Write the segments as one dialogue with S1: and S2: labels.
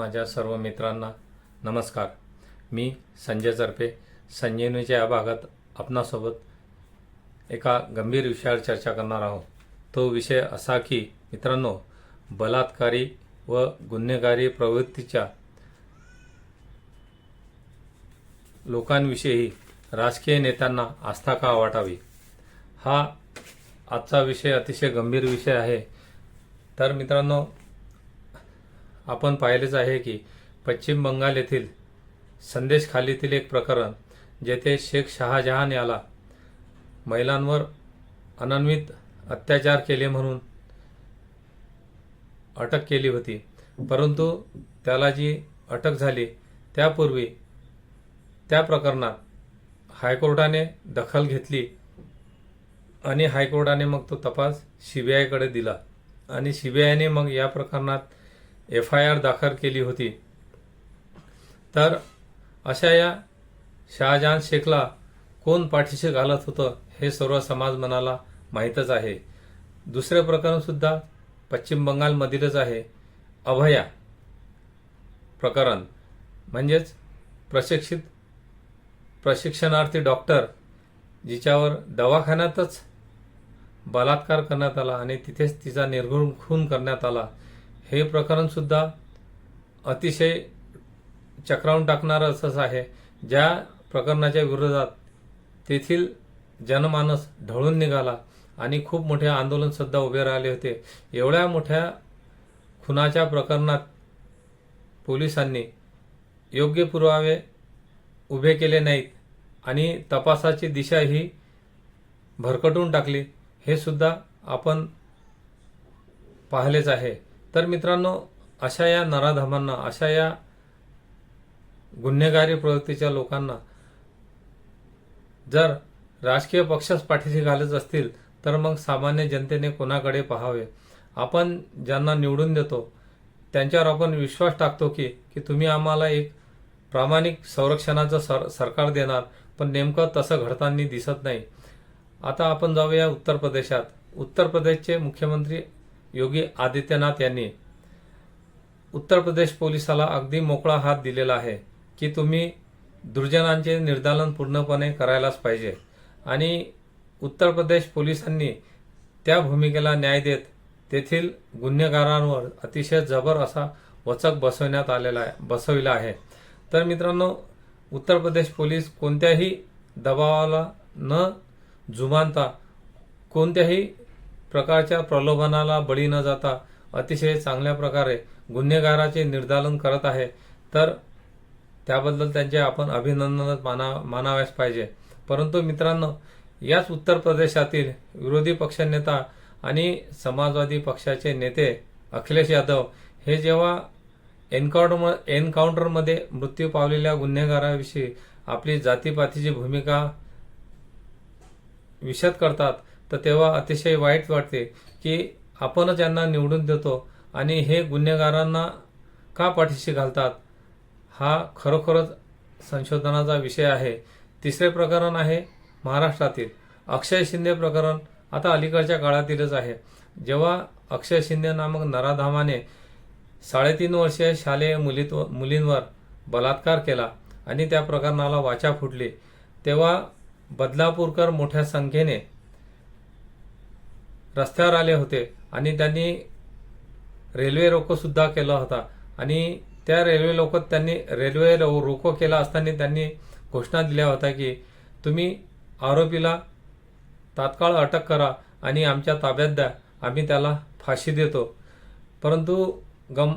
S1: माझ्या सर्व मित्रांना नमस्कार. मी संजय चरपे संजीवनीच्या या भागात आपणासोबत एका गंभीर विषयावर चर्चा करणार आहोत. तो विषय असा की मित्रांनो बलात्कारी व गुन्हेगारी प्रवृत्तीच्या लोकांविषयी राजकीय नेत्यांना आस्था का वाटावी? हा आजचा विषय अतिशय गंभीर विषय आहे. तर मित्रांनो आपण पाहिलेच आहे की पश्चिम बंगाल येथील संदेश खालीतील एक प्रकरण जेथे शेख शहाजहान याला महिलांवर अनन्वित अत्याचार केले म्हणून अटक केली होती. परंतु त्याला जी अटक झाली त्यापूर्वी त्या प्रकरणात हायकोर्टाने दखल घेतली आणि हायकोर्टाने मग तो तपास सी बी आयकडे दिला. आणि सी बी आयने मग या प्रकरणात एफ आय आर दाखल केली होती. तर अशा या शहाजहान शेखला कोण पाठीशी घालत होतं हे सर्व समाज मनाला माहीतच आहे. दुसरे प्रकरणसुद्धा पश्चिम बंगालमधीलच आहे. अभया प्रकरण. म्हणजेच प्रशिक्षित प्रशिक्षणार्थी डॉक्टर जिच्यावर दवाखान्यातच बलात्कार करण्यात आला आणि तिथेच तिचा निर्घुण खून करण्यात आला. हे प्रकरणसुद्धा अतिशय चक्रावून टाकणारं असंच आहे. ज्या प्रकरणाच्या विरोधात तेथील जनमानस ढळून निघाला आणि खूप मोठे आंदोलनसुद्धा उभे राहिले होते. एवढ्या मोठ्या खुनाच्या प्रकरणात पोलिसांनी योग्य पुरावे उभे केले नाहीत आणि तपासाची दिशा ही भरकटून टाकली हे सुद्धा आपण पाहिलेच आहे. तर मित्रांनो अशा या नराधमांना अशा या गुन्हेगारी प्रवृत्तीच्या लोकांना जर राजकीय पक्षच पाठीशी घालत असतील तर मग सामान्य जनतेने कोणाकडे पाहावे? आपण ज्यांना निवडून देतो त्यांच्यावर आपण विश्वास टाकतो की की तुम्ही आम्हाला एक प्रामाणिक संरक्षणाचं सर सरकार देणार पण नेमकं तसं घडताना दिसत नाही. आता आपण जाऊया उत्तर प्रदेशात. उत्तर प्रदेशचे मुख्यमंत्री योगी आदित्यनाथ यांनी उत्तर प्रदेश पोलिसाला अगदी मोकळा हात दिलेला आहे की तुम्ही दुर्जनांचे निर्दालन पूर्णपणे करायलाच पाहिजे. आणि उत्तर प्रदेश पोलिसांनी त्या भूमिकेला न्याय देत तेथील गुन्हेगारांवर अतिशय जबर असा वचक बसवण्यात आलेला आहे बसविला आहे. तर मित्रांनो उत्तर प्रदेश पोलीस कोणत्याही दबावाला न जुमानता कोणत्याही प्रकारच्या प्रलोभनाला बळी न जाता अतिशय चांगल्या प्रकारे गुन्हेगाराचे निर्दालन करत आहे तर त्याबद्दल त्यांचे आपण अभिनंदन माना मानाव्यास पाहिजे. परंतु मित्रांनो याच उत्तर प्रदेशातील विरोधी पक्षनेता आणि समाजवादी पक्षाचे नेते अखिलेश यादव हे जेव्हा एन्काउंटर एन्काउंटरमध्ये मृत्यू पावलेल्या गुन्हेगाराविषयी आपली जातीपातीची भूमिका विशद करतात तर तेव्हा अतिशय वाईट वाटते की आपणच यांना निवडून देतो आणि हे गुन्हेगारांना का पाठीशी घालतात? हा खरोखरच संशोधनाचा विषय आहे. तिसरे प्रकरण आहे महाराष्ट्रातील. अक्षय शिंदे प्रकरण आता अलीकडच्या काळातीलच आहे. जेव्हा अक्षय शिंदे नामक नराधामाने साडेतीन वर्षीय शालेय मुलीत मुलींवर बलात्कार केला आणि त्या प्रकरणाला वाचा फुटली तेव्हा बदलापूरकर मोठ्या संख्येने रस्त्यावर आले होते आणि त्यांनी रेल्वे रोकोसुद्धा केला होता. आणि त्या रेल्वे लोक त्यांनी रेल्वे रो- रोको केला असताना त्यांनी घोषणा दिल्या होत्या की तुम्ही आरोपीला तात्काळ अटक करा आणि आमच्या ताब्यात द्या आम्ही त्याला फाशी देतो. परंतु गम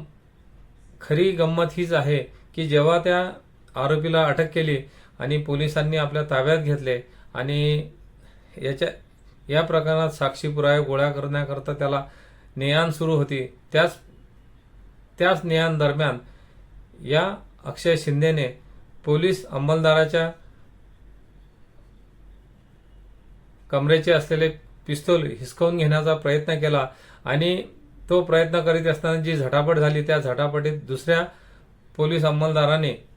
S1: खरी गंमत हीच आहे की जेव्हा त्या आरोपीला अटक केली आणि पोलिसांनी आपल्या ताब्यात घेतले आणि याच्या या प्रकरणात साक्षी पुरावे गोळा करण्याकरता त्याला नेयान सुरू होती. त्याच त्याच नेयान दरम्यान या अक्षय शिंदेने पोलीस अंमलदाराच्या कमरेचे असलेले पिस्तूल हिसकावून घेण्याचा प्रयत्न केला आणि तो प्रयत्न करीत असताना जी झटापट झाली त्या झटापटीत दुसऱ्या पोलीस अंमलदाराने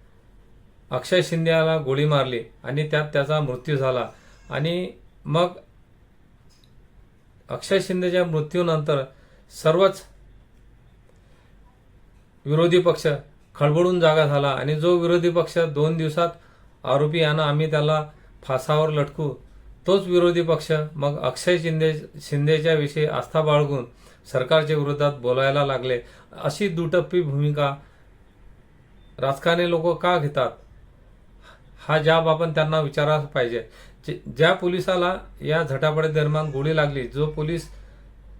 S1: अक्षय शिंदे याला गोळी मारली आणि त्यात त्याचा मृत्यू झाला. आणि मग अक्षय शिंदेच्या मृत्यूनंतर सर्वच विरोधी पक्ष खळबळून जागा झाला आणि जो विरोधी पक्ष दोन दिवसात आरोपी आणा आम्ही त्याला फासावर लटकू तोच विरोधी पक्ष मग अक्षय शिंदे शिंदेच्या विषयी आस्था बाळगून सरकारच्या विरोधात बोलायला लागले. अशी दुटप्पी भूमिका राजकारणी लोक का घेतात? हा जाब आपण त्यांना विचारायला पाहिजे. ज्या पोलिसाला या झटापटी दरम्यान गोळी लागली जो पोलीस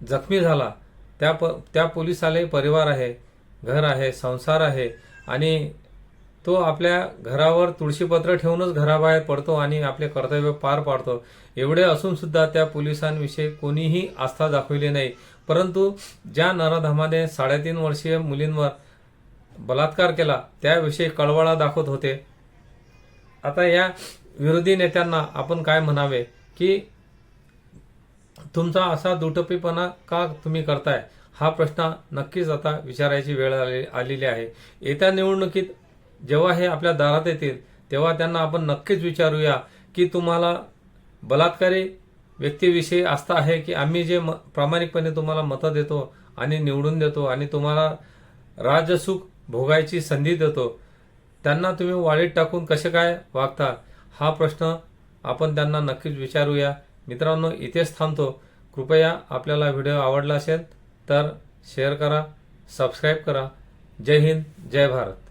S1: जखमी झाला त्या प त्या पोलिसालाही परिवार आहे घर आहे संसार आहे आणि तो आपल्या घरावर तुळशीपत्र ठेवूनच घराबाहेर पडतो आणि आपले कर्तव्य पार पाडतो. एवढे असून सुद्धा त्या पोलिसांविषयी कोणीही आस्था दाखविली नाही. परंतु ज्या नराधमाने साडेतीन वर्षीय मुलींवर बलात्कार केला त्याविषयी कळवळा दाखवत होते. आता या विरोधी नेत्यांना आपण काय म्हणावे की तुमचा असा दुटप्पीपणा का तुम्ही करताय? हा प्रश्न नक्कीच आता विचारायची वेळ आले- आलेली आहे. येत्या निवडणुकीत जेव्हा हे आपल्या दारात येतील तेव्हा त्यांना आपण नक्कीच विचारूया की तुम्हाला बलात्कारी व्यक्तीविषयी आस्था आहे की आम्ही जे म- प्रामाणिकपणे तुम्हाला मतं देतो आणि निवडून देतो आणि तुम्हाला राजसुख भोगायची संधी देतो त्यांना तुम्ही वाळीत टाकून कसे काय वागता? हा प्रश्न आपण त्यांना नक्कीच विचारूया. मित्रांनो इथेच थांबतो. कृपया आपल्याला व्हिडिओ आवडला असेल तर शेअर करा सबस्क्राईब करा. जय हिंद जय भारत.